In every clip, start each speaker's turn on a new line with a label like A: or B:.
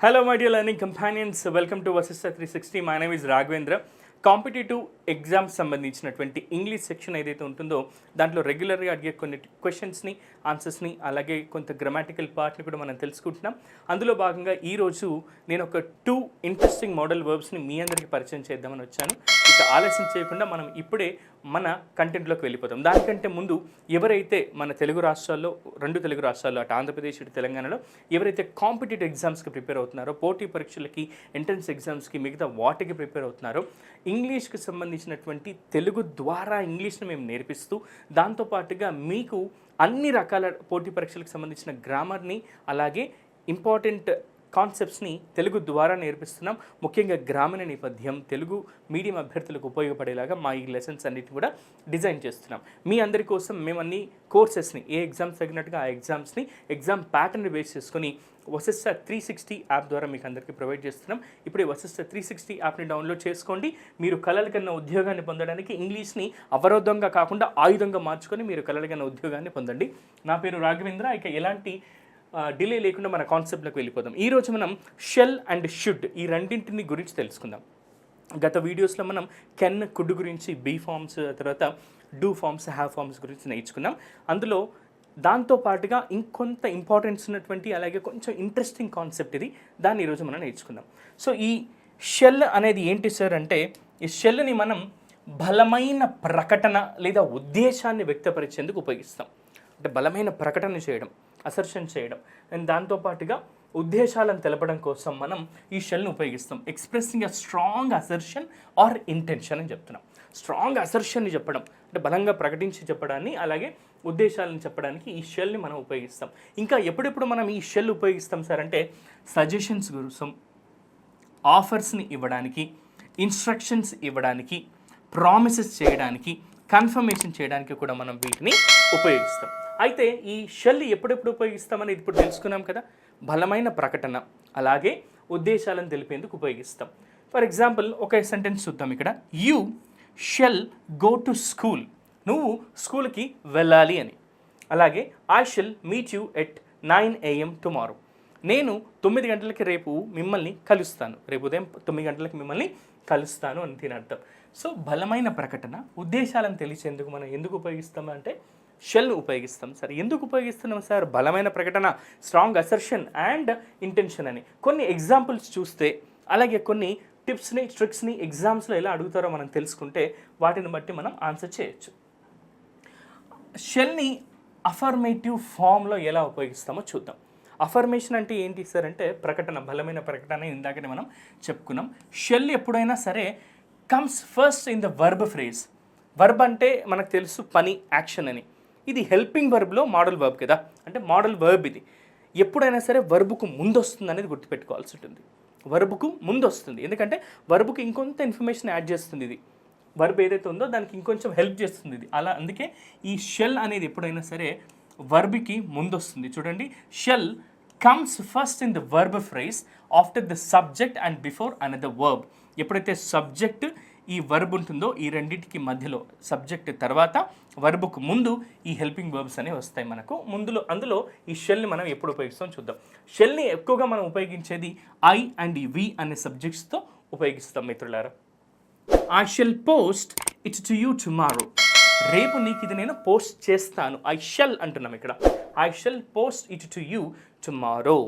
A: Hello my dear learning welcome to to Vasista 360. My name is Raghavendra competitive exams సంబంధించినటువంటి English section ఏదైతే ఉంటుందో దాంట్లో రెగ్యులర్గా అడిగే కొన్ని క్వశ్చన్స్ని ఆన్సర్స్ని అలాగే కొంత గ్రామాటికల్ పార్ట్ని కూడా మనం తెలుసుకుంటున్నాం. అందులో భాగంగా ఈరోజు నేను ఒక టూ ఇంట్రెస్టింగ్ మోడల్ వర్బ్స్ని మీ అందరికీ పరిచయం చేద్దామని వచ్చాను. ఇక ఆలస్యం చేయకుండా మనం ఇప్పుడే మన కంటెంట్లోకి వెళ్ళిపోతాం. దానికంటే ముందు ఎవరైతే మన తెలుగు రాష్ట్రాల్లో రెండు తెలుగు రాష్ట్రాల్లో అటు ఆంధ్రప్రదేశ్ ఇటు తెలంగాణలో ఎవరైతే కాంపిటేటివ్ ఎగ్జామ్స్కి ప్రిపేర్ అవుతున్నారో పోటీ పరీక్షలకి ఎంట్రన్స్ ఎగ్జామ్స్కి మిగతా వాటికి ప్రిపేర్ అవుతున్నారో ఇంగ్లీష్కి సంబంధించినటువంటి తెలుగు ద్వారా ఇంగ్లీష్ని మేము నేర్పిస్తూ దాంతోపాటుగా మీకు అన్ని రకాల పోటీ పరీక్షలకు సంబంధించిన గ్రామర్ని అలాగే ఇంపార్టెంట్ కాన్సెప్ట్స్ని తెలుగు ద్వారా నేర్పిస్తున్నాం. ముఖ్యంగా గ్రామీణ నేపథ్యం తెలుగు మీడియం అభ్యర్థులకు ఉపయోగపడేలాగా మా ఈ లెసన్స్ అన్నిటిని కూడా డిజైన్ చేస్తున్నాం. మీ అందరి కోసం మేము అన్ని కోర్సెస్ని ఏ ఎగ్జామ్స్ తగినట్టుగా ఆ ఎగ్జామ్స్ని ఎగ్జామ్ ప్యాటర్న్ బేస్ చేసుకొని వసిస్ట త్రీ సిక్స్టీ యాప్ ద్వారా మీకు అందరికీ ప్రొవైడ్ చేస్తున్నాం. ఇప్పుడు వసిస్ట త్రీ సిక్స్టీ యాప్ని డౌన్లోడ్ చేసుకోండి. మీరు కలల కన్నా ఉద్యోగాన్ని పొందడానికి ఇంగ్లీష్ని అవరోధంగా కాకుండా ఆయుధంగా మార్చుకొని మీరు కలల కన్నా ఉద్యోగాన్ని పొందండి. నా పేరు రాఘవేంద్ర. ఇక ఎలాంటి డిలే లేకుండా మన కాన్సెప్ట్లోకి వెళ్ళిపోదాం. ఈరోజు మనం షెల్ అండ్ షుడ్ ఈ రెండింటిని గురించి తెలుసుకుందాం. గత వీడియోస్లో మనం కెన్ కుడ్ గురించి బీ ఫార్మ్స్ తర్వాత డూ ఫార్మ్స్ హ్యావ్ ఫార్మ్స్ గురించి నేర్చుకున్నాం. అందులో దాంతో పాటుగా ఇంకొంత ఇంపార్టెన్స్ ఉన్నటువంటి అలాగే కొంచెం ఇంట్రెస్టింగ్ కాన్సెప్ట్ ఇది. దాన్ని ఈరోజు మనం నేర్చుకుందాం. సో ఈ షెల్ అనేది ఏంటి సార్ అంటే ఈ షెల్ని మనం బలమైన ప్రకటన లేదా ఉద్దేశాన్ని వ్యక్తపరిచేందుకు ఉపయోగిస్తాం. అంటే బలమైన ప్రకటన చేయడం. అసర్షన్ చేయడం. అండ్ దాంతోపాటుగా ఉద్దేశాలను తెలపడం కోసం మనం ఈ షెల్ని ఉపయోగిస్తాం. Expressing a strong assertion or intention అని చెప్తున్నాం. స్ట్రాంగ్ అసర్షన్ని చెప్పడం అంటే బలంగా ప్రకటించి చెప్పడాన్ని అలాగే ఉద్దేశాలను చెప్పడానికి ఈ షెల్ని మనం ఉపయోగిస్తాం. ఇంకా ఎప్పుడెప్పుడు మనం ఈ షెల్ ఉపయోగిస్తాం సార్ అంటే సజెషన్స్ కోసం ఆఫర్స్ని ఇవ్వడానికి ఇన్స్ట్రక్షన్స్ ఇవ్వడానికి ప్రామిసెస్ చేయడానికి కన్ఫర్మేషన్ చేయడానికి కూడా మనం వీటిని ఉపయోగిస్తాం. అయితే ఈ షెల్ ఎప్పుడెప్పుడు ఉపయోగిస్తామని ఇప్పుడు తెలుసుకున్నాం కదా? బలమైన ప్రకటన అలాగే ఉద్దేశాలను తెలిపేందుకు ఉపయోగిస్తాం. ఫర్ ఎగ్జాంపుల్ ఒక సెంటెన్స్ చూద్దాం ఇక్కడ. You shall go to school నువ్వు స్కూల్కి వెళ్ళాలి అని. అలాగే I shall meet you at nine AM tomorrow నేను తొమ్మిది గంటలకి రేపు మిమ్మల్ని కలుస్తాను. రేపు ఉదయం తొమ్మిది గంటలకి మిమ్మల్ని కలుస్తాను అని దీని అర్థం. సో బలమైన ప్రకటన ఉద్దేశాలను తెలిసేందుకు మనం ఎందుకు ఉపయోగిస్తామంటే షెల్ ఉపయోగిస్తాం. సార్ ఎందుకు ఉపయోగిస్తున్నాం సార్? బలమైన ప్రకటన స్ట్రాంగ్ అసర్షన్ అండ్ ఇంటెన్షన్ అని. కొన్ని ఎగ్జాంపుల్స్ చూస్తే అలాగే కొన్ని టిప్స్ని ట్రిక్స్ని ఎగ్జామ్స్లో ఎలా అడుగుతారో మనం తెలుసుకుంటే వాటిని బట్టి మనం ఆన్సర్ చేయొచ్చు. షెల్ని అఫర్మేటివ్ ఫామ్లో ఎలా ఉపయోగిస్తామో చూద్దాం. అఫర్మేషన్ అంటే ఏంటి సార్ అంటే ప్రకటన బలమైన ప్రకటన ఇందాకనే మనం చెప్పుకున్నాం. షెల్ ఎప్పుడైనా సరే comes first in the verb phrase verb అంటే మనకు తెలుసు పని యాక్షన్ అని. ఇది హెల్పింగ్ వర్బ్లో మోడల్ వర్బ్ కదా. అంటే మోడల్ వర్బ్ ఇది. ఎప్పుడైనా సరే వర్బుకు ముందు వస్తుంది అనేది గుర్తుపెట్టుకోవాల్సి ఉంటుంది. వర్బుకు ముందు వస్తుంది ఎందుకంటే వర్బుకు ఇంకొంత ఇన్ఫర్మేషన్ యాడ్ చేస్తుంది ఇది. వర్బ్ ఏదైతే ఉందో దానికి ఇంకొంచెం హెల్ప్ చేస్తుంది ఇది. అలా అందుకే ఈ షెల్ అనేది ఎప్పుడైనా సరే వర్బ్కి ముందు వస్తుంది చూడండి. Shall comes first in the verb phrase after the subject and before another verb ఎప్పుడైతే సబ్జెక్ట్ ఈ వర్బ్ ఉంటుందో ఈ రెండింటికి మధ్యలో సబ్జెక్ట్ తర్వాత వర్బుకు ముందు ఈ హెల్పింగ్ వర్బ్స్ అనేవి వస్తాయి మనకు. ముందులో అందులో ఈ షెల్ని మనం ఎప్పుడు ఉపయోగిస్తాం చూద్దాం. షెల్ని ఎక్కువగా మనం ఉపయోగించేది ఐ అండ్ ఈ వి అనే సబ్జెక్ట్స్తో ఉపయోగిస్తాం మిత్రులారా. I shall post its to you tomorrow రేపు నీకు ఇది నేను పోస్ట్ చేస్తాను. ఐ షెల్ అంటున్నాం ఇక్కడ. I shall post it to you tomorrow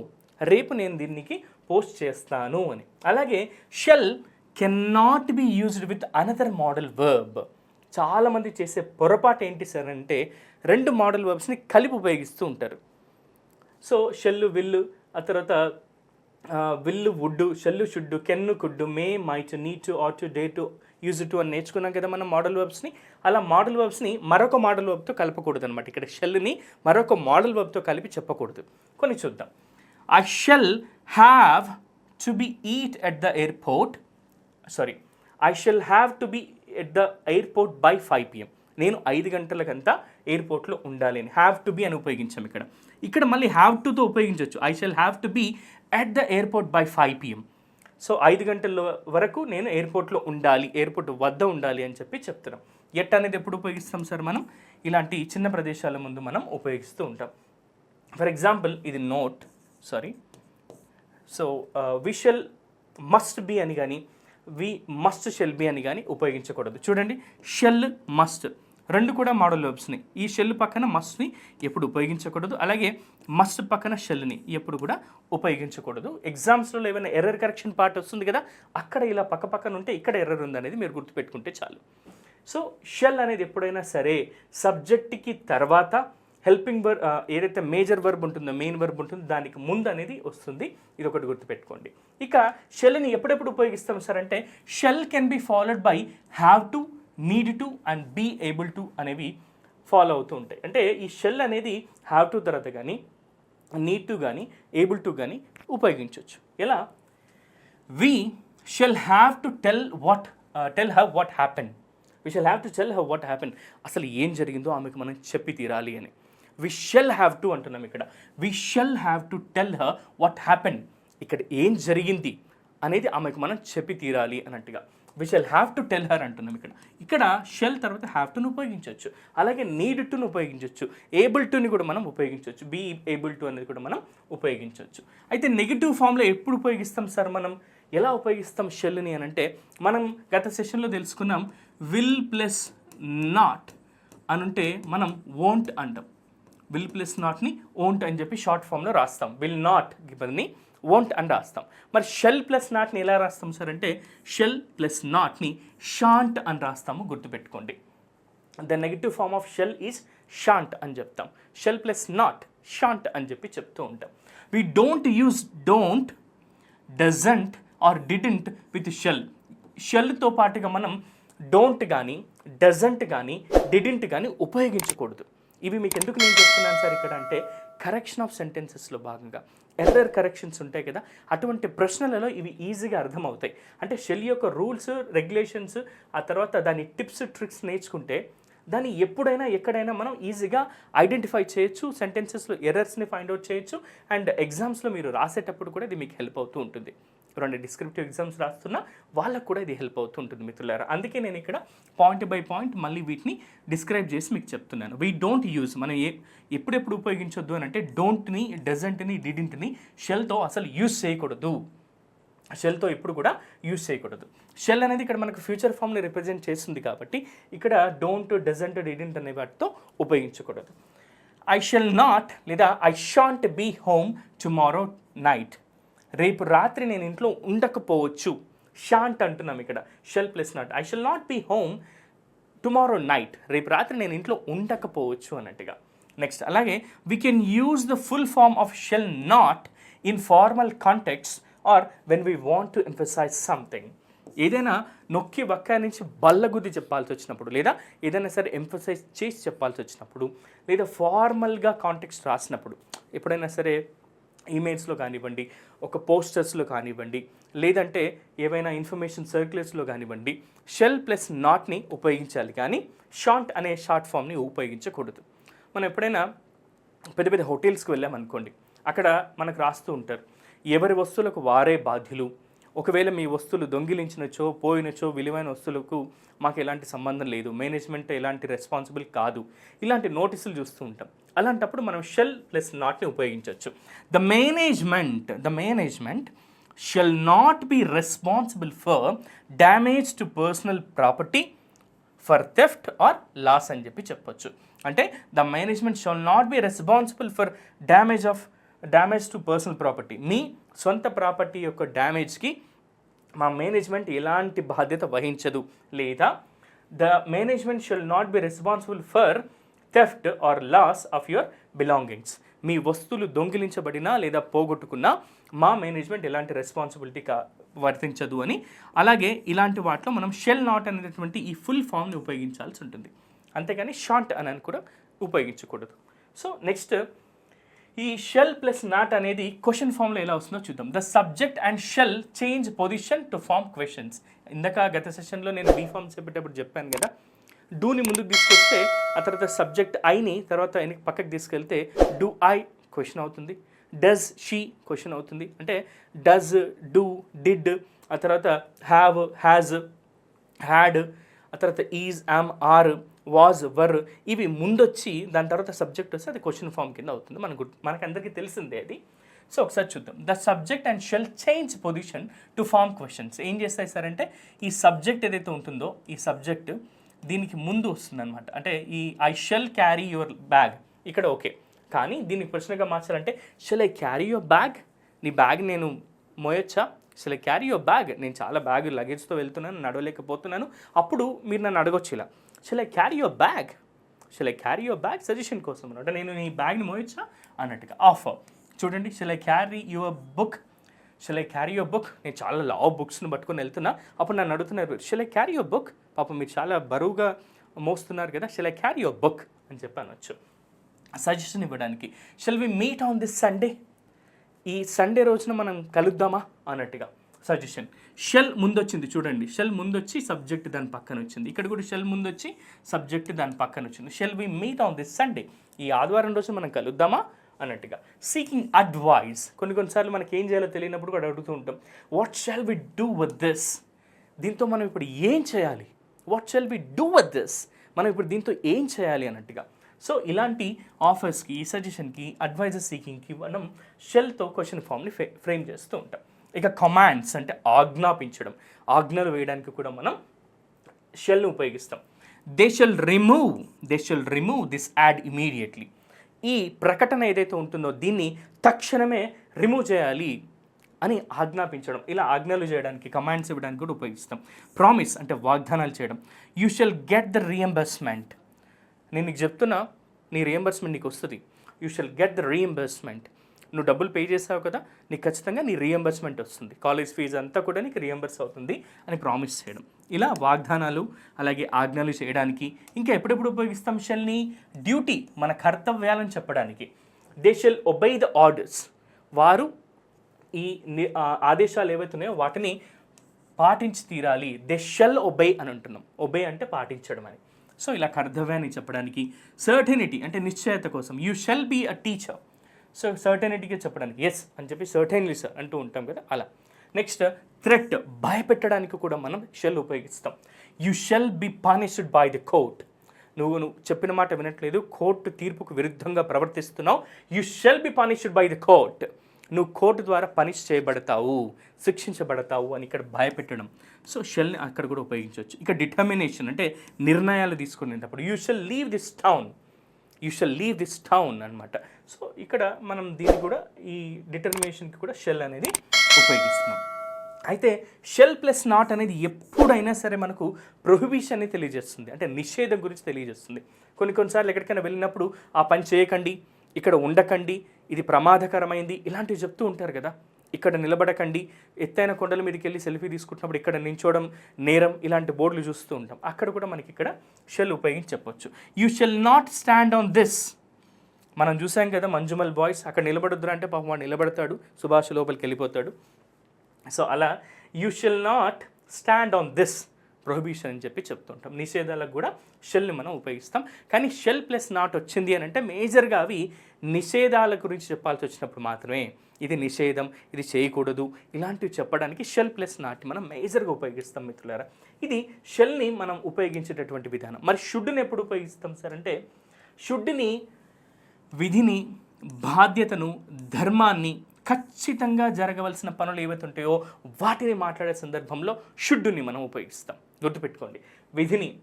A: రేపు నేను దీనికి పోస్ట్ చేస్తాను అని. అలాగే shall cannot be used with another modal verb చాలామంది చేసే పొరపాటు ఏంటి సార్ అంటే రెండు మోడల్ వర్బ్స్ని కలిపి ఉపయోగిస్తూ ఉంటారు. సో షెల్లు విల్లు ఆ తర్వాత will would shall should can could may might need ought dare use to అని నేర్చుకున్నాం కదా మనం మోడల్ వర్బ్స్ని అలా మోడల్ వర్బ్స్ని మరొక మోడల్ వర్బ్తో కలపకూడదు అనమాట ఇక్కడ షెల్ని మరొక మోడల్ వర్బ్తో కలిపి చెప్పకూడదు. కొన్ని చూద్దాం. I shall have to be eat at the airport sorry I shall have to be at the airport by five PM నేను ఐదు గంటలకంతా ఎయిర్పోర్ట్లో ఉండాలి. అని హ్యావ్ టు బి అని ఉపయోగించాం ఇక్కడ. ఇక్కడ మళ్ళీ హ్యావ్ టుతో ఉపయోగించవచ్చు I shall have to be at the airport by five PM so ఐదు గంటల వరకు నేను ఎయిర్పోర్ట్లో ఉండాలి ఎయిర్పోర్ట్ వద్ద ఉండాలి అని చెప్పి చెప్తున్నాం. ఎట్ అనేది ఎప్పుడు ఉపయోగిస్తాం సార్ మనం? ఇలాంటి చిన్న ప్రదేశాల ముందు మనం ఉపయోగిస్తూ ఉంటాం. ఫర్ ఎగ్జాంపుల్ ఇది note sorry so we shall must be అని కానీ వి మస్ట్ షెల్ బి అని కానీ ఉపయోగించకూడదు. చూడండి షెల్ మస్ట్. రెండు కూడా మోడల్ వర్బ్స్ని ఈ షెల్ పక్కన మస్ట్ని ఎప్పుడు ఉపయోగించకూడదు. అలాగే మస్ట్ పక్కన షెల్ని ఎప్పుడు కూడా ఉపయోగించకూడదు. ఎగ్జామ్స్లో ఏమైనా ఎర్రర్ కరెక్షన్ పార్ట్ వస్తుంది కదా అక్కడ ఇలా పక్క పక్కన ఉంటే ఇక్కడ ఎర్రర్ ఉందనేది మీరు గుర్తుపెట్టుకుంటే చాలు. సో షెల్ అనేది ఎప్పుడైనా సరే సబ్జెక్ట్కి తర్వాత హెల్పింగ్ వర్బ్ ఏదైతే మేజర్ వర్బ్ ఉంటుందో మెయిన్ వర్బ్ ఉంటుందో దానికి ముందు అనేది వస్తుంది. ఇది ఒకటి గుర్తుపెట్టుకోండి. ఇక షెల్ని ఎప్పుడెప్పుడు ఉపయోగిస్తాం సార్ అంటే shall can be followed by have to need to and be able to అనేవి ఫాలో అవుతూ ఉంటాయి. అంటే ఈ షెల్ అనేది హ్యావ్ టు తర్వాత కానీ నీడ్ టు కానీ ఏబుల్ టు కానీ ఉపయోగించవచ్చు ఎలా? We shall have to tell what tell how what happen we shall have to tell how what happen అసలు ఏం జరిగిందో ఆమెకు మనం చెప్పి తీరాలి అని. వి షెల్ హ్యావ్ టు అంటున్నాం ఇక్కడ. We shall have to tell her what happen ఇక్కడ ఏం జరిగింది అనేది ఆమెకు మనం చెప్పి తీరాలి అన్నట్టుగా. We shall have to tell her అంటున్నాం ఇక్కడ. ఇక్కడ షెల్ తర్వాత హ్యావ్ టును ఉపయోగించవచ్చు. అలాగే నీడ్ టును ఉపయోగించవచ్చు. ఏబుల్ టుని కూడా మనం ఉపయోగించవచ్చు. బీ ఏబుల్ టు అనేది కూడా మనం ఉపయోగించవచ్చు. అయితే నెగిటివ్ ఫామ్లో ఎప్పుడు ఉపయోగిస్తాం సార్ మనం? ఎలా ఉపయోగిస్తాం షెల్ని అని అంటే మనం గత సెషన్లో తెలుసుకున్నాం విల్ ప్లస్ నాట్ అనుంటే మనం వోంట్ అంటాం. విల్ ప్లస్ నాట్ని ఓంట్ అని చెప్పి షార్ట్ ఫామ్లో రాస్తాం. విల్ నాట్ గివెన్ని వోంట్ అని రాస్తాం. మరి షెల్ ప్లస్ నాట్ని ఎలా రాస్తాం సార్ అంటే షెల్ ప్లస్ నాట్ని షాంట్ అని రాస్తాము గుర్తుపెట్టుకోండి. The negative form of shall is shan't అని చెప్తాం. షెల్ ప్లస్ నాట్ షాంట్ అని చెప్పి చెప్తూ ఉంటాం. We don't use don't doesn't or didn't with shall షెల్తో పాటుగా మనం డోంట్ కానీ డజంట్ కానీ డిడెంట్ కానీ ఉపయోగించకూడదు. ఇవి మీకు ఎందుకు నేను చెప్తున్నాను సార్ ఇక్కడ అంటే కరెక్షన్ ఆఫ్ సెంటెన్సెస్లో భాగంగా. ఎర్రర్ కరెక్షన్స్ ఉంటాయి కదా అటువంటి ప్రశ్నలలో ఇవి ఈజీగా అర్థమవుతాయి. అంటే షెల్ యొక్క రూల్స్ రెగ్యులేషన్స్ ఆ తర్వాత దాని టిప్స్ ట్రిక్స్ నేర్చుకుంటే దాన్ని ఎప్పుడైనా ఎక్కడైనా మనం ఈజీగా ఐడెంటిఫై చేయొచ్చు సెంటెన్సెస్లో ఎర్రర్స్ని ఫైండ్ అవుట్ చేయొచ్చు అండ్ ఎగ్జామ్స్లో మీరు రాసేటప్పుడు కూడా ఇది మీకు హెల్ప్ అవుతూ ఉంటుంది. రెండు డిస్క్రిప్టివ్ ఎగ్జామ్స్ రాస్తున్నా వాళ్ళకు కూడా ఇది హెల్ప్ అవుతుంటుంది మిత్రులారా. అందుకే నేను ఇక్కడ పాయింట్ బై పాయింట్ మళ్ళీ వీటిని డిస్క్రైబ్ చేసి మీకు చెప్తున్నాను. వీ డోంట్ యూజ్ మనం ఏ ఎప్పుడెప్పుడు ఉపయోగించొద్దు అని అంటే డోంట్ని డజంట్ని డిడింట్ని షెల్తో అసలు యూజ్ చేయకూడదు. షెల్తో ఎప్పుడు కూడా యూజ్ చేయకూడదు. షెల్ అనేది ఇక్కడ మనకు ఫ్యూచర్ ఫామ్ని రిప్రజెంట్ చేస్తుంది కాబట్టి ఇక్కడ డోంట్ డజంట్ డిడింట్ అనే వాటితో ఉపయోగించకూడదు. ఐ షెల్ నాట్ లేదా I shan't be home tomorrow night రేపు రాత్రి నేను ఇంట్లో ఉండకపోవచ్చు. షాంట్ అంటున్నాం ఇక్కడ. Shall plus not I shall not be home tomorrow night రేపు రాత్రి నేను ఇంట్లో ఉండకపోవచ్చు అన్నట్టుగా. నెక్స్ట్ అలాగే we can use the full form of shall not in formal contexts or when we want to emphasize something ఏదైనా నొక్కి వక్క నుంచి బల్లగుద్ది చెప్పాల్సి వచ్చినప్పుడు లేదా ఏదైనా సరే ఎంఫసైజ్ చేసి చెప్పాల్సి వచ్చినప్పుడు లేదా ఫార్మల్గా కాంటెక్స్ట్ రాసినప్పుడు ఎప్పుడైనా సరే ఈమెయిల్స్లో కానివ్వండి ఒక పోస్టర్స్లో కానివ్వండి లేదంటే ఏవైనా ఇన్ఫర్మేషన్ సర్క్యులర్స్లో కానివ్వండి షెల్ ప్లస్ నాట్ని ఉపయోగించాలి. కానీ షార్ట్ అనే షార్ట్ ఫామ్ని ఉపయోగించకూడదు. మనం ఎప్పుడైనా పెద్ద పెద్ద హోటల్స్కి వెళ్ళామనుకోండి అక్కడ మనకు రాస్తూ ఉంటారు ఎవరి వస్తువులకు వారే బాధ్యులు ఒకవేళ మీ వస్తువులు దొంగిలించినచో పోయినచో విలువైన వస్తువులకు మాకు ఎలాంటి సంబంధం లేదు. మేనేజ్మెంట్ ఎలాంటి రెస్పాన్సిబుల్ కాదు. ఇలాంటి నోటీసులు చూస్తూ ఉంటాం. అలాంటప్పుడు మనం షెల్ ప్లస్ నాట్ని ఉపయోగించవచ్చు. The management the management shall not be responsible for damage to personal property for theft or loss అని చెప్పి చెప్పొచ్చు. అంటే the management shall not be responsible for damage of damage to personal property మీ సొంత property యొక్క డ్యామేజ్కి మా management ఎలాంటి బాధ్యత వహించదు. లేదా the management shall not be responsible for theft or loss of your belongings మీ వస్తువులు దొంగిలించబడినా లేదా పోగొట్టుకున్నా మా మేనేజ్మెంట్ ఎలాంటి రెస్పాన్సిబిలిటీ కా వర్తించదు అని. అలాగే ఇలాంటి వాటిలో మనం షెల్ నాట్ అనేటువంటి ఈ ఫుల్ ఫామ్ని ఉపయోగించాల్సి ఉంటుంది. అంతేగాని షార్ట్ అని కూడా ఉపయోగించకూడదు. సో నెక్స్ట్ ఈ షెల్ ప్లస్ నాట్ అనేది క్వశ్చన్ ఫామ్లో ఎలా వస్తుందో చూద్దాం. The subject and shall change position to form questions ఇందాక గత సెషన్లో నేను బీ ఫామ్ చెప్పేటప్పుడు చెప్పాను కదా. డూని ముందుకు తీసుకొస్తే ఆ తర్వాత సబ్జెక్ట్ ఐని తర్వాత వెనక్కి పక్కకి తీసుకెళ్తే డూ ఐ క్వశ్చన్ అవుతుంది. డస్ షీ క్వశ్చన్ అవుతుంది. అంటే డస్ డూ డిడ్ ఆ తర్వాత హ్యావ్ హ్యాజ్ హ్యాడ్ ఆ తర్వాత is am are was were ఇవి ముందొచ్చి దాని తర్వాత సబ్జెక్ట్ వస్తే అది క్వశ్చన్ ఫామ్ కింద అవుతుంది. మన మనకు అందరికీ తెలిసిందే అది. సో ఒకసారి చూద్దాం. The subject and shall change position to form questions ఏం చేస్తాయి సార్ అంటే ఈ సబ్జెక్ట్ ఏదైతే ఉంటుందో ఈ సబ్జెక్ట్ దీనికి ముందు వస్తుందన్నమాట. అంటే ఈ I shall carry your bag ఇక్కడ ఓకే కానీ దీనికి ప్రశ్నగా మార్చాలంటే shall I carry your bag నీ బ్యాగ్ నేను మోయొచ్చా? అసలు ఐ క్యారీ యో బ్యాగ్ నేను చాలా బ్యాగ్ లగేజ్తో వెళ్తున్నాను నడవలేకపోతున్నాను. అప్పుడు మీరు నన్ను అడగొచ్చు ఇలా. Shall I carry your bag shall I carry your bag suggestion కోసం అనమాట నేను నీ బ్యాగ్ని మోయొచ్చా? అన్నట్టుగా. ఆఫర్ చూడండి shall I carry your book shall I carry your book నేను చాలా లావ్ బుక్స్ని పట్టుకొని వెళ్తున్నా. అప్పుడు నన్ను అడుగుతున్నారు shall I carry your book పాపం మీరు చాలా బరువుగా మోస్తున్నారు కదా. Shall I carry your book అని చెప్పి అనొచ్చు. సజెషన్ ఇవ్వడానికి. Shall we meet on this Sunday ఈ సండే రోజున మనం కలుద్దామా? అన్నట్టుగా. సజెషన్ షెల్ ముందొచ్చింది చూడండి. షెల్ ముందొచ్చి సబ్జెక్ట్ దాని పక్కన వచ్చింది ఇక్కడ కూడా షెల్ ముందొచ్చి సబ్జెక్ట్ దాని పక్కన వచ్చింది shall we meet on this Sunday. ఈ ఆదివారం రోజు మనం కలుద్దామా? అన్నట్టుగా. Seeking advice. కొన్ని కొన్నిసార్లు మనకి ఏం చేయాలో తెలియనప్పుడు కూడా అడుగుతూ ఉంటాం. What shall we do with this? దీంతో మనం ఇప్పుడు ఏం చేయాలి? What shall we do with this? మనం ఇప్పుడు దీంతో ఏం చేయాలి? అన్నట్టుగా. సో ఇలాంటి ఆఫర్స్కి సజెషన్కి అడ్వైజర్ సీకింగ్కి మనం షెల్తో క్వశ్చన్ ఫామ్ని ఫ్రేమ్ చేస్తూ ఉంటాం. ఇక కమాండ్స్ అంటే ఆజ్ఞాపించడం. ఆజ్ఞలు వేయడానికి కూడా మనం షెల్ని ఉపయోగిస్తాం. They shall remove they shall remove this ad immediately ఈ ప్రకటన ఏదైతే ఉంటుందో దీన్ని తక్షణమే రిమూవ్ చేయాలి అని ఆజ్ఞాపించడం. ఇలా ఆజ్ఞలు చేయడానికి కమాండ్స్ ఇవ్వడానికి కూడా ఉపయోగిస్తాం. ప్రామిస్ అంటే వాగ్దానాలు చేయడం. You shall get the reimbursement నేను నీకు చెప్తున్నా నీ రియంబర్స్మెంట్ నీకు వస్తుంది. You shall get the reimbursement నువ్వు డబ్బులు పే చేసావు కదా నీకు ఖచ్చితంగా నీ రీఎంబర్స్మెంట్ వస్తుంది. కాలేజ్ ఫీజు అంతా కూడా నీకు రీఎంబర్స్ అవుతుంది అని ప్రామిస్ చేయడం. ఇలా వాగ్దానాలు అలాగే ఆజ్ఞలు చేయడానికి ఇంకా ఎప్పుడెప్పుడు ఉపయోగిస్తాం షెల్ని? డ్యూటీ మన కర్తవ్యాలను చెప్పడానికి. They shall obey the orders వారు ఈ ఆదేశాలు ఏవైతే ఉన్నాయో వాటిని పాటించి తీరాలి. దే షెల్ ఒబై అని అంటున్నాం. ఒబై అంటే పాటించడం అని. సో ఇలా కర్తవ్యాన్ని చెప్పడానికి సర్టెనిటీ అంటే నిశ్చయత కోసం. You shall be a teacher so సర్టెనిటీగా చెప్పడానికి. ఎస్ అని చెప్పి సర్టెన్లీ సార్ అంటూ ఉంటాం కదా అలా. నెక్స్ట్ థ్రెట్ భయపెట్టడానికి కూడా మనం షెల్ ఉపయోగిస్తాం. You shall be punished by the court నువ్వు నువ్వు చెప్పిన మాట వినట్లేదు కోర్టు తీర్పుకు విరుద్ధంగా ప్రవర్తిస్తున్నావు. You shall be punished by the court నువ్వు కోర్టు ద్వారా పనిష్ చేయబడతావు శిక్షించబడతావు అని ఇక్కడ భయపెట్టడం. సో షెల్ని అక్కడ కూడా ఉపయోగించవచ్చు. ఇక డిటర్మినేషన్ అంటే నిర్ణయాలు తీసుకునేటప్పుడు. You shall leave this town you shall leave this town అనమాట సో ఇక్కడ మనం దీన్ని కూడా ఈ డిటర్మినేషన్కి కూడా షెల్ అనేది ఉపయోగిస్తున్నాం. అయితే షెల్ ప్లస్ నాట్ అనేది ఎప్పుడైనా సరే మనకు ప్రొహిబిషన్ని తెలియజేస్తుంది. అంటే నిషేధం గురించి తెలియజేస్తుంది. కొన్ని కొన్నిసార్లు ఎక్కడికైనా వెళ్ళినప్పుడు ఆ పని చేయకండి ఇక్కడ ఉండకండి ఇది ప్రమాదకరమైంది ఇలాంటివి చెప్తూ ఉంటారు కదా. ఇక్కడ నిలబడకండి ఎత్తైన కొండల మీదకి వెళ్ళి సెల్ఫీ తీసుకుంటున్నప్పుడు ఇక్కడ నించోవడం నేరం ఇలాంటి బోర్డులు చూస్తూ ఉంటాం. అక్కడ కూడా మనకి ఇక్కడ షెల్ ఉపయోగించి చెప్పొచ్చు. You shall not stand on this మనం చూసాం కదా మంజుమల్ బాయ్స్ అక్కడ నిలబడొద్దురా అంటే పాపం వాడు నిలబడతాడు సుభాష్ లోపలికి వెళ్ళిపోతాడు. సో అలా you shall not stand on this prohibition అని చెప్పి చెప్తుంటాం. నిషేధాలకు కూడా షెల్ని మనం ఉపయోగిస్తాం. కానీ షెల్ ప్లస్ నాట్ వచ్చింది అని అంటే మేజర్గా అవి నిషేధాల గురించి చెప్పాల్సి వచ్చినప్పుడు మాత్రమే. ఇది నిషేధం ఇది చేయకూడదు. ఇలాంటివి చెప్పడానికి షెల్ ప్లస్ నాట్ మనం మేజర్గా ఉపయోగిస్తాం మిత్రులారా. ఇది షెల్ని మనం ఉపయోగించేటటువంటి విధానం. మరి షుడ్ని ఎప్పుడు ఉపయోగిస్తాం సార్ అంటే షుడ్ని విధిని బాధ్యతను ధర్మాన్ని ఖచ్చితంగా జరగవలసిన పనులు ఏవైతే ఉంటాయో వాటిని మాట్లాడే సందర్భంలో షుడ్డుని మనం ఉపయోగిస్తాం. గుర్తుపెట్టుకోండి. విధిని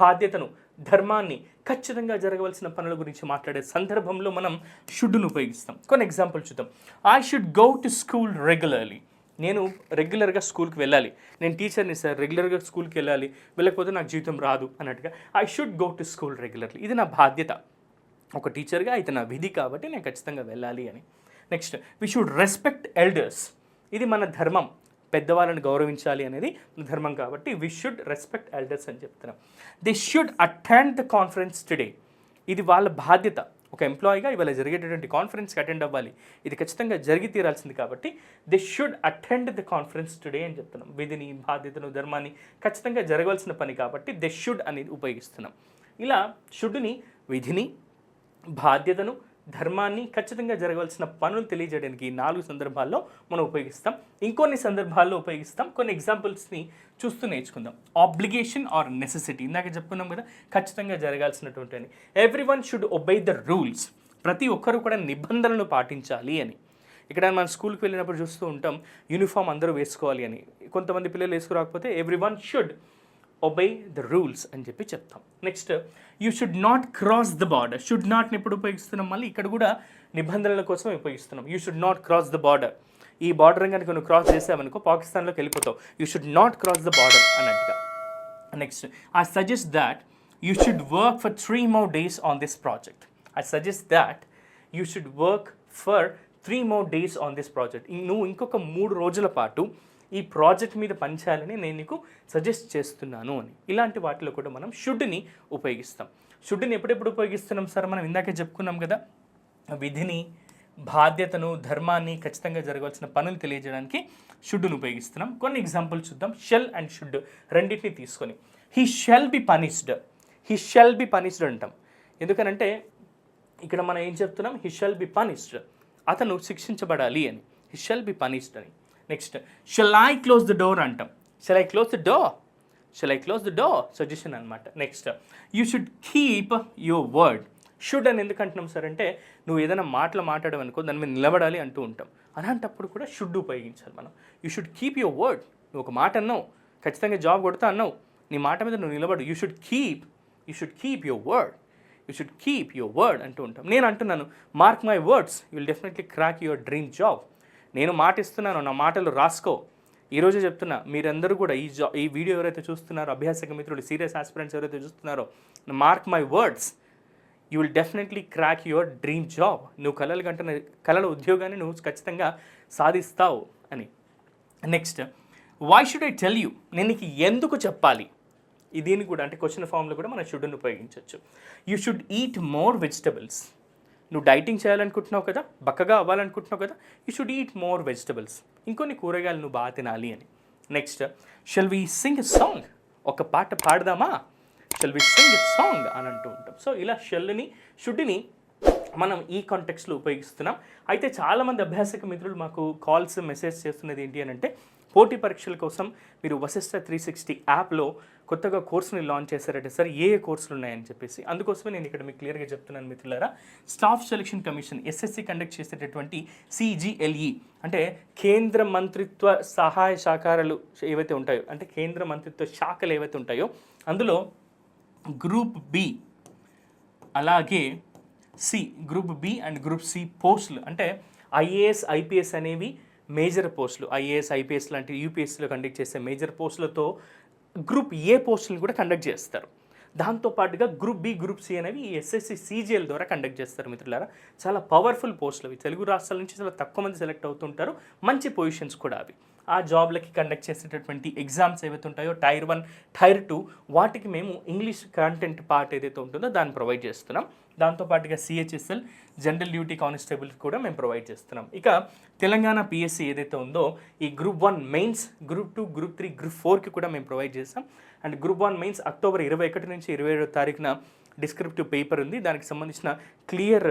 A: బాధ్యతను ధర్మాన్ని ఖచ్చితంగా జరగవలసిన పనుల గురించి మాట్లాడే సందర్భంలో మనం షుడ్డును ఉపయోగిస్తాం. కొన్ని ఎగ్జాంపుల్ చూద్దాం. I should go to school regularly నేను రెగ్యులర్గా స్కూల్కి వెళ్ళాలి. నేను టీచర్ని సార్ రెగ్యులర్గా స్కూల్కి వెళ్ళాలి. వెళ్ళకపోతే నాకు జీవితం రాదు అన్నట్టుగా. I should go to school regularly ఇది నా బాధ్యత. ఒక టీచర్గా అయితే నా విధి కాబట్టి నేను ఖచ్చితంగా వెళ్ళాలి అని. Next we should respect elders ఇది మన ధర్మం. పెద్దవాళ్ళని గౌరవించాలి అనేది ధర్మం కాబట్టి వి షుడ్ రెస్పెక్ట్ ఎల్డర్స్ అని చెప్తున్నాం. They should attend the conference today ఇది వాళ్ళ బాధ్యత. ఒక ఎంప్లాయీగా ఇవాళ జరిగేటటువంటి కాన్ఫరెన్స్కి అటెండ్ అవ్వాలి. ఇది ఖచ్చితంగా జరిగి తీరాల్సింది కాబట్టి they should attend the conference today అని చెప్తున్నాం. విధిని బాధ్యతను ధర్మాన్ని ఖచ్చితంగా జరగవలసిన పని కాబట్టి దే షుడ్ అనేది ఉపయోగిస్తున్నాం. ఇలా షుడ్ని విధిని బాధ్యతను ధర్మాన్ని ఖచ్చితంగా జరగవలసిన పనులు తెలియజేయడానికి నాలుగు సందర్భాల్లో మనం ఉపయోగిస్తాం. ఇంకొన్ని సందర్భాల్లో ఉపయోగిస్తాం. కొన్ని ఎగ్జాంపుల్స్ని చూస్తూ నేర్చుకుందాం. ఆబ్లిగేషన్ ఆర్ నెసెసిటీ ఇందాక చెప్పుకున్నాం కదా ఖచ్చితంగా జరగాల్సినటువంటి అని. Everyone should obey the rules ప్రతి ఒక్కరూ కూడా నిబంధనలు పాటించాలి అని. ఇక్కడ మనం స్కూల్కి వెళ్ళినప్పుడు చూస్తూ ఉంటాం యూనిఫామ్ అందరూ వేసుకోవాలి అని. కొంతమంది పిల్లలు వేసుకురాకపోతే every one should obey the rules అని చెప్పి చెప్తాం. Next you should not cross the border should నాట్ని ఎప్పుడు ఉపయోగిస్తున్నాం? మళ్ళీ ఇక్కడ కూడా నిబంధనల కోసం ఉపయోగిస్తున్నాం. You should not cross the border ఈ బార్డర్ కనుక నువ్వు క్రాస్ చేసావనుకో పాకిస్తాన్లోకి వెళ్ళిపోతావు. You should not cross the border అన్నట్టుగా. Next I suggest that you should work for three more days on this project I suggest that you should work for three more days on this project నువ్వు ఇంకొక మూడు రోజుల పాటు ఈ project మీద పనిచేయాలని నేను నీకు సజెస్ట్ చేస్తున్నాను అని. ఇలాంటి వాటిలో కూడా మనం షుడ్ని ఉపయోగిస్తాం. షుడ్ని ఎప్పుడెప్పుడు ఉపయోగిస్తున్నాం సార్? మనం ఇందాకే చెప్పుకున్నాం కదా విధిని బాధ్యతను ధర్మాన్ని ఖచ్చితంగా జరగాల్సిన పనులు తెలియజేయడానికి షుడ్ను ఉపయోగిస్తున్నాం. కొన్ని ఎగ్జాంపుల్ చూద్దాం. షెల్ అండ్ షుడ్ రెండింటిని తీసుకొని. He shall be punished. He shall be punished అంటాం. ఎందుకనంటే ఇక్కడ మనం ఏం చెప్తున్నాం? He shall be punished. అతను శిక్షించబడాలి అని. హీ షెల్ బి పనిష్డ్ అని. Next shall I close the door అంటాం. Shall I close the door shall I close the door suggestion అనమాట next you should keep your word should అని ఎందుకు అంటున్నాం sir అంటే నువ్వు ఏదైనా మాటలు మాట్లాడడం అనుకో దాని మీద నిలబడాలి అంటూ ఉంటాం. అలాంటప్పుడు కూడా షుడ్ ఉపయోగించాలి మనం. You should keep your word నువ్వు ఒక మాట అన్నావు ఖచ్చితంగా జాబ్ కొడతా అన్నావు నీ మాట మీద నువ్వు నిలబడు. You should keep you should keep your word you should keep your word అంటూ ఉంటాం. నేను అంటున్నాను mark my words you will definitely crack your dream job నేను మాట ఇస్తున్నాను నా మాటలు రాసుకో. ఈరోజు చెప్తున్నా మీరందరూ కూడా ఈ జా ఈ వీడియో ఎవరైతే చూస్తున్నారో అభ్యాసక మిత్రులు సీరియస్ ఆస్పిరెంట్స్ ఎవరైతే చూస్తున్నారో mark my words. You will definitely crack your dream job. నువ్వు కలలు కంటే కలల ఉద్యోగాన్ని నువ్వు ఖచ్చితంగా సాధిస్తావు అని. Next why should I tell you నేను నీకు ఎందుకు చెప్పాలి? దీన్ని కూడా అంటే క్వశ్చన్ ఫామ్లో కూడా మనం షుడ్ని ఉపయోగించవచ్చు you should eat more vegetables నువ్వు డైటింగ్ చేయాలనుకుంటున్నావు కదా బక్కగా అవ్వాలనుకుంటున్నావు కదా you should eat more vegetables ఇంకొన్ని కూరగాయలు నువ్వు బాగా తినాలి అని. Next shall we sing a song ఒక పాట పాడదామా? Shall we sing a song అని అంటూ ఉంటాం. సో ఇలా షెల్ని షుడ్ని మనం ఈ కాంటెక్స్లో ఉపయోగిస్తున్నాం. అయితే చాలామంది అభ్యాసక మిత్రులు మాకు కాల్స్ మెసేజ్ చేస్తున్నది ఏంటి అని అంటే పోటీ పరీక్షల కోసం మీరు వశిష్ట త్రీ సిక్స్టీ యాప్లో కొత్తగా కోర్సుని లాంచ్ చేశారంటే సార్ ఏ ఏ కోర్సులు ఉన్నాయని చెప్పేసి. అందుకోసమే నేను ఇక్కడ మీకు క్లియర్గా చెప్తున్నాను మిత్రులారా. Staff selection commission SSC conduct చేసేటటువంటి సిజిఎల్ఈ అంటే కేంద్ర మంత్రిత్వ సహాయ శాఖలు ఏవైతే ఉంటాయో అంటే కేంద్ర మంత్రిత్వ శాఖలు ఏవైతే ఉంటాయో అందులో గ్రూప్ బి అలాగే C group B and group C పోస్టులు అంటే ఐఏఎస్ ఐపీఎస్ అనేవి మేజర్ పోస్టులు ఐఏఎస్ ఐపీఎస్ లాంటి యూపీఎస్సీలో కండక్ట్ చేసే మేజర్ పోస్టులతో గ్రూప్ ఏ పోస్టులను కూడా కండక్ట్ చేస్తారు. దాంతోపాటుగా గ్రూప్ బి గ్రూప్ సి అనేవి ఎస్ఎస్సి సీజీఎల్ ద్వారా కండక్ట్ చేస్తారు మిత్రులారా. చాలా పవర్ఫుల్ పోస్టులు అవి. తెలుగు రాష్ట్రాల నుంచి చాలా తక్కువ మంది సెలెక్ట్ అవుతుంటారు. మంచి పొజిషన్స్ కూడా అవి. ఆ జాబ్లకి కండక్ట్ చేసేటటువంటి ఎగ్జామ్స్ ఏవైతే ఉంటాయో టైర్ వన్ టైర్ టూ వాటికి మేము ఇంగ్లీష్ కంటెంట్ పార్ట్ ఏదైతే ఉంటుందో దాన్ని ప్రొవైడ్ చేస్తున్నాం. దాంతోపాటుగా సిహెచ్ఎస్ఎల్ జనరల్ డ్యూటీ కానిస్టేబుల్ కూడా మేము ప్రొవైడ్ చేస్తున్నాం. ఇక తెలంగాణ పిఎస్సి ఏదైతే ఉందో ఈ group one mains group two group three group ఫోర్కి కూడా మేము ప్రొవైడ్ చేస్తాం. And group one mains October ఇరవై ఒకటి నుంచి ఇరవై ఏడో తారీఖున డిస్క్రిప్టివ్ పేపర్ ఉంది. దానికి సంబంధించిన క్లియర్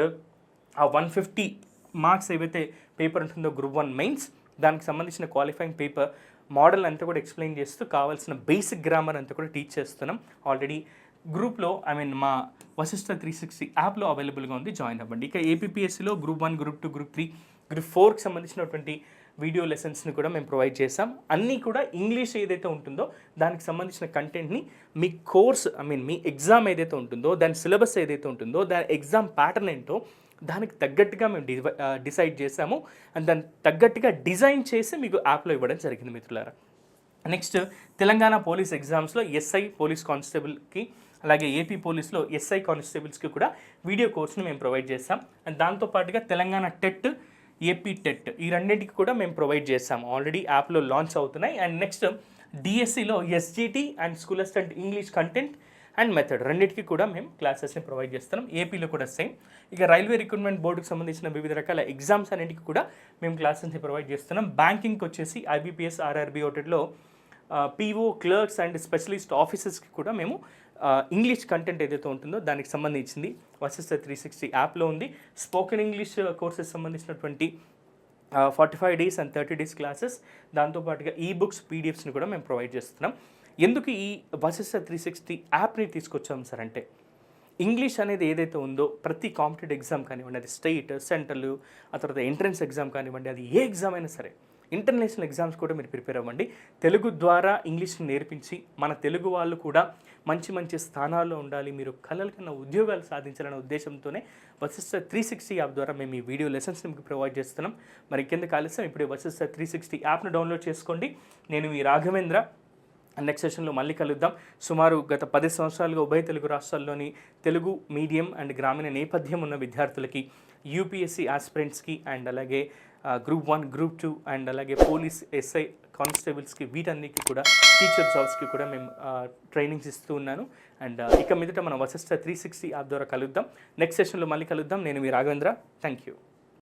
A: ఆ వన్ ఫిఫ్టీ మార్క్స్ ఏవైతే పేపర్ ఉంటుందో గ్రూప్ వన్ మెయిన్స్ దానికి సంబంధించిన క్వాలిఫైయింగ్ పేపర్ మోడల్ అంతా కూడా ఎక్స్ప్లెయిన్ చేస్తూ కావాల్సిన బేసిక్ గ్రామర్ అంతా కూడా టీచ్ చేస్తున్నాం. ఆల్రెడీ గ్రూప్లో ఐ మీన్ మా వశిష్ట త్రీ సిక్స్టీ యాప్లో అవైలబుల్గా ఉంది జాయిన్ అవ్వండి. ఇక ఏపీపీఎస్సీలో group one group two group three group ఫోర్కి సంబంధించినటువంటి వీడియో లెసన్స్ని కూడా మేము ప్రొవైడ్ చేసాం అన్నీ కూడా ఇంగ్లీష్ ఏదైతే ఉంటుందో దానికి సంబంధించిన కంటెంట్ని మీ కోర్స్ ఐ మీన్ మీ ఎగ్జామ్ ఏదైతే ఉంటుందో దాని సిలబస్ ఏదైతే ఉంటుందో దాని ఎగ్జామ్ ప్యాటర్న్ ఏంటో దానికి తగ్గట్టుగా మేము డిసైడ్ చేసాము అండ్ దానికి తగ్గట్టుగా డిజైన్ చేసి మీకు యాప్లో ఇవ్వడం జరిగింది మిత్రులారా. నెక్స్ట్ తెలంగాణ పోలీస్ ఎగ్జామ్స్లో ఎస్ఐ పోలీస్ కానిస్టేబుల్కి అలాగే ఏపీ పోలీస్లో ఎస్ఐ కానిస్టేబుల్స్కి కూడా వీడియో కోర్స్ని మేము ప్రొవైడ్ చేస్తాం అండ్ దాంతోపాటుగా తెలంగాణ టెట్ ఏపీ టెట్ ఈ రెండింటికి కూడా మేము ప్రొవైడ్ చేస్తాం ఆల్రెడీ యాప్లో లాంచ్ అవుతున్నాయి. అండ్ నెక్స్ట్ డిఎస్సిలో SGT and school assistant English content and method రెండింటికి కూడా మేము క్లాసెస్ని ప్రొవైడ్ చేస్తున్నాం. ఏపీలో కూడా సేమ్ ఇక రైల్వే రిక్రూట్మెంట్ బోర్డుకి సంబంధించిన వివిధ రకాల ఎగ్జామ్స్ అన్నిటికీ కూడా మేము క్లాసెస్ని ప్రొవైడ్ చేస్తున్నాం. బ్యాంకింగ్కి వచ్చేసి ఐబీపీఎస్ ఆర్ఆర్బీ ఓటెడ్లో పీఓ క్లర్క్స్ అండ్ స్పెషలిస్ట్ ఆఫీసర్స్కి కూడా మేము ఇంగ్లీష్ కంటెంట్ ఏదైతే ఉంటుందో దానికి సంబంధించింది వసిస్త త్రీ సిక్స్టీ యాప్లో ఉంది. స్పోకెన్ ఇంగ్లీష్ కోర్సెస్ సంబంధించినటువంటి forty five days and thirty days classes దాంతోపాటుగా ఈ బుక్స్ పీడిఎఫ్స్ని కూడా మేము ప్రొవైడ్ చేస్తున్నాం. ఎందుకు ఈ వసిస్త త్రీ సిక్స్టీ యాప్ని తీసుకొచ్చాం సార్ అంటే? ఇంగ్లీష్ అనేది ఏదైతే ఉందో ప్రతి కాంపిటేటివ్ ఎగ్జామ్ కానివ్వండి అది స్టేట్ సెంట్రల్ ఆ తర్వాత ఎంట్రన్స్ ఎగ్జామ్ కానివ్వండి అది ఏ ఎగ్జామ్ అయినా సరే ఇంటర్నేషనల్ ఎగ్జామ్స్ కూడా మీరు ప్రిపేర్ అవ్వండి. తెలుగు ద్వారా ఇంగ్లీష్ని నేర్పించి మన తెలుగు వాళ్ళు కూడా మంచి మంచి స్థానాల్లో ఉండాలి మీరు కళల కన్నా ఉద్యోగాలు సాధించాలనే ఉద్దేశంతోనే వశిష్ట త్రీ సిక్స్టీ యాప్ ద్వారా మేము ఈ వీడియో లెసన్స్ మీకు ప్రొవైడ్ చేస్తున్నాం. మరి కింద కాలుస్తాం ఇప్పుడే వశిష్ట త్రీ సిక్స్టీ యాప్ను డౌన్లోడ్ చేసుకోండి. నేను మీ రాఘవేంద్ర. నెక్స్ట్ సెషన్లో మళ్ళీ కలుద్దాం. సుమారు గత పది సంవత్సరాలుగా ఉభయ తెలుగు రాష్ట్రాల్లోని తెలుగు మీడియం అండ్ గ్రామీణ నేపథ్యం ఉన్న విద్యార్థులకి యూపీఎస్సీ ఆస్పిరెంట్స్కి అండ్ అలాగే group one group two and అలాగే పోలీస్ ఎస్ఐ కానిస్టేబుల్స్కి వీటన్నిటికీ కూడా టీచర్ జాబ్స్కి కూడా మేము ట్రైనింగ్స్ ఇస్తూ ఉన్నాను. అండ్ ఇక మీదట మనం వశిష్ట త్రీ సిక్స్టీ యాప్ ద్వారా కలుద్దాం. నెక్స్ట్ సెషన్లో మళ్ళీ కలుద్దాం. నేను మీ రాఘవేంద్ర. Thank you